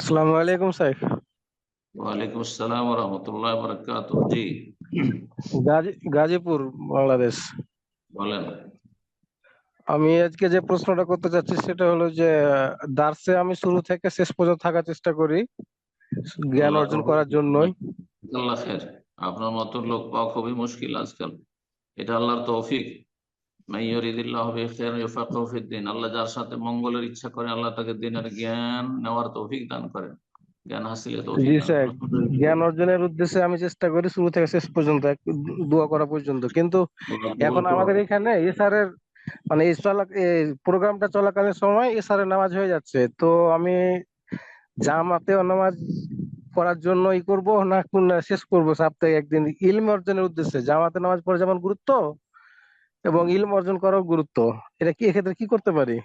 আসসালামু আলাইকুম সাইফ ওয়ালাইকুম আসসালাম রহমতুল্লাহ বরকাত জি। গাজী গাজীপুর বাংলাদেশ। বলেন। আমি আজকে যে প্রশ্নটা করতে চাচ্ছি সেটা হলো যে দার্সে আমি শুরু থেকে শেষ পর্যন্ত থাকার চেষ্টা করি জ্ঞান অর্জন করার জন্যই। আল্লাহ খের। আপনার মতো লোক পাওয়া খুবই মুশকিল আজকাল। এটা আল্লাহর তৌফিক। আল্লাহ যার সাথে মঙ্গলের ইচ্ছা করে আল্লাহ তাকে দিনের জ্ঞান নেওয়ার তৌফিক দান করেন। জ্ঞান হাসিলে জি স্যার জ্ঞান অর্জনের উদ্দেশ্যে আমি চেষ্টা করি শুরু থেকে শেষ পর্যন্ত দোয়া করা পর্যন্ত। কিন্তু এখন আমাদের এখানে এসআরের মানে প্রোগ্রামটা চলাকালীন সময় এসারের নামাজ হয়ে যাচ্ছে। তো আমি জামাতে নামাজ পড়ার জন্য ই করব না শেষ করব সপ্তাহে একদিন। ইলম অর্জনের উদ্দেশ্যে জামাতে নামাজ পড়া যেমন গুরুত্ব এবং ইলম অর্জন করাও গুরুত্ব। এটা কি, এক্ষেত্রে কি করতে পারি?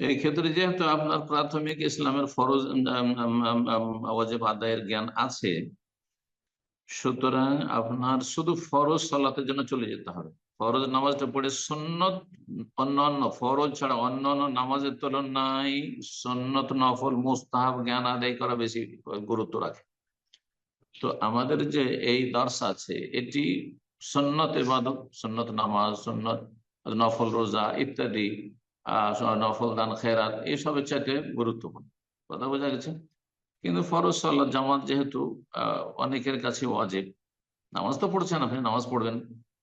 এই ক্ষেত্রে যেহেতু আপনার প্রাথমিক ইসলামের ফরজ ওয়াজিব আদায়ের জ্ঞান আছে, সুতরাং আপনার শুধু ফরজ সালাতের জন্য চলে যেতে হবে। ফরজ নামাজটা পড়ে সন্ন্যত অন্যান্য, ফরজ ছাড়া অন্যান্য নামাজের তুলনায় সন্ন্যত নফল, মুস্তাহাব জ্ঞান আদায় করা বেশি গুরুত্ব রাখে। তো আমাদের যে এই দর্শ আছে, এটি সন্ন্যত ইবাদত সন্ন্যত নামাজ সন্ন্যত নফল রোজা ইত্যাদি নফল দান, খেরাত এইসবের চাইতে গুরুত্বপূর্ণ। কথা বোঝা গেছে? কিন্তু ফরজ সাল্লাহ জামাত যেহেতু অনেকের কাছে ওয়াজিব। নামাজ তো পড়ছেন আপনি, নামাজ পড়বেন,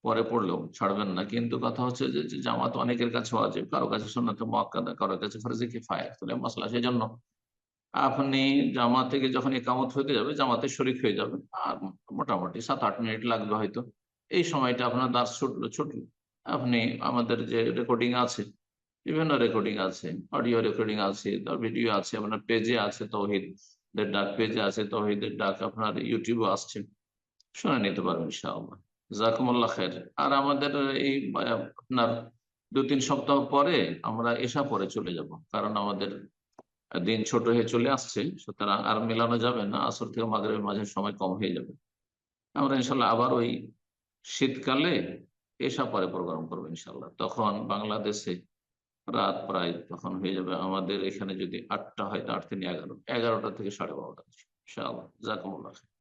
পরে পড়লেও ছাড়বেন না। কিন্তু কথা হচ্ছে যে জামাত অনেকের কাছে ওয়াজিব। কারও কাছে সুন্নত মোয়াক্কাদা, কারও কাছে ফরজে কিফায়া তাহলে মশলা সেই জন্য। আপনি জামাত থেকে যখন একামত হতে যাবে, জামাতে শরিক হয়ে যাবে আর মোটামুটি সাত, আট মিনিট লাগবে হয়তো। এই সময়টা আপনার দাস ছুটলো ছুটলো। আপনি আমাদের যে রেকর্ডিং আছে, বিভিন্ন রেকর্ডিং আছে অডিও রেকর্ডিং আছে, তার ভিডিও আছে, আপনার পেজে আছে তৌহিদের ডাক পেজে আছে তৌহিদের ডাক আপনার ইউটিউবে আসছে। শুনে নিতে পারবেন ইনশাআল্লাহ। জাকুমুল্লাহ খের আর আমাদের এই, আপনার দু তিন সপ্তাহ পরে আমরা এসা পরে চলে যাব, কারণ আমাদের দিন ছোট হয়ে চলে আসছে, সুতরাং আর মেলানো যাবে না, আসর থেকে মাগরের মাঝে সময় কম হয়ে যাবে। আমরা ইনশাল্লাহ আবার ওই শীতকালে এসা পরে প্রোগ্রাম করব ইনশাল্লাহ তখন বাংলাদেশে রাত প্রায় তখন হয়ে যাবে। আমাদের এখানে যদি আটটা হয় তো আট থেকে এগারো। এগারোটা থেকে সাড়ে বারোটা ইনশাআল্লাহ। জাকুমুল্লাহ